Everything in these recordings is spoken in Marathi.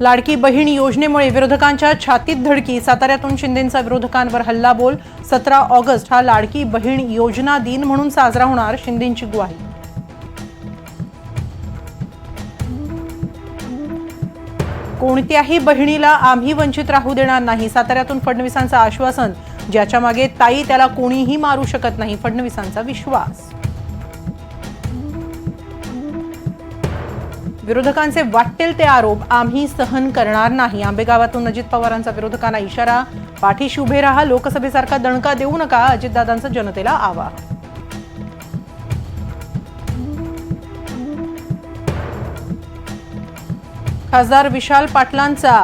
लाडकी बहीण योजनेमुळे विरोधकांच्या छातीत धडकी साताऱ्यातून शिंदेंचा विरोधकांवर हल्ला बोल सतरा ऑगस्ट हा लाडकी बहीण योजना दिन म्हणून साजरा होणार शिंदेंची ग्वाही. कोणत्याही बहिणीला आम्ही वंचित राहू देणार नाही साताऱ्यातून फडणवीसांचं आश्वासन ज्याच्या मागे ताई त्याला कोणीही मारू शकत नाही फडणवीसांचा विश्वास. विरोधकांचे वाटेल ते आरोप आम्ही सहन करणार नाही. आंबेगावातून अजित पवारांचा विरोधकांना इशारा. पाठीशी उभे राहा लोकसभेसारखा दणका देऊ नका अजितदादांचं जनतेला आवाहन. खासदार विशाल पाटलांचा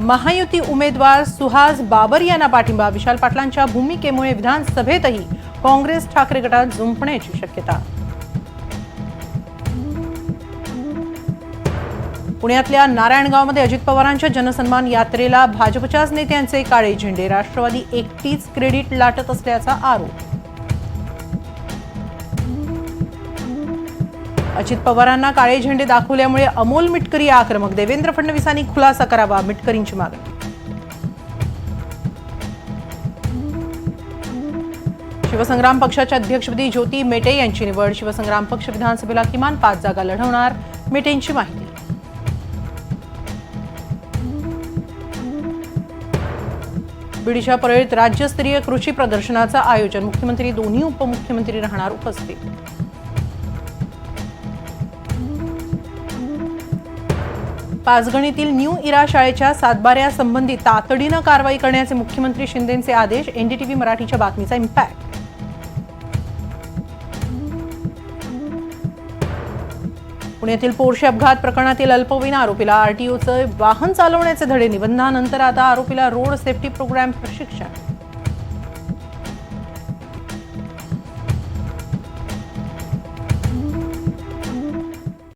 महायुती उमेदवार सुहास बाबर यांना पाठिंबा. विशाल पाटलांच्या भूमिकेमुळे विधानसभेतही काँग्रेस ठाकरे गटात जुंपण्याची शक्यता. पुण्यातल्या नारायणगावमध्ये अजित पवारांच्या जनसन्मान यात्रेला भाजपच्याच नेत्यांचे काळे झेंडे. राष्ट्रवादी एकटीच क्रेडिट लाटत असल्याचा आरोप. अजित पवारांना काळे झेंडे दाखवल्यामुळे अमोल मिटकरी आक्रमक. देवेंद्र फडणवीसांनी खुलासा करावा मिटकरींची मागणी. शिवसंग्राम पक्षाच्या अध्यक्षपदी ज्योती मेटे यांची निवड. शिवसंग्राम पक्ष विधानसभेला किमान पाच जागा लढवणार. मेटेंची माहिती. बीडच्या परळीत राज्यस्तरीय कृषी प्रदर्शनाचं आयोजन मुख्यमंत्री दोन्ही उपमुख्यमंत्री राहणार उपस्थित. पाचगणीतील न्यू इरा शाळेच्या सातबाऱ्यासंबंधी तातडीनं कारवाई करण्याचे मुख्यमंत्री शिंदेचे आदेश एनडीटीव्ही मराठीच्या बातमीचा इम्पॅक्ट पुण्यातील पोरशे अपघात प्रकरणातील अल्पवयीन आरोपीला आरटीओचं वाहन चालवण्याचे धडे निबंधानंतर आता आरोपीला रोड सेफ्टी प्रोग्राम प्रशिक्षण.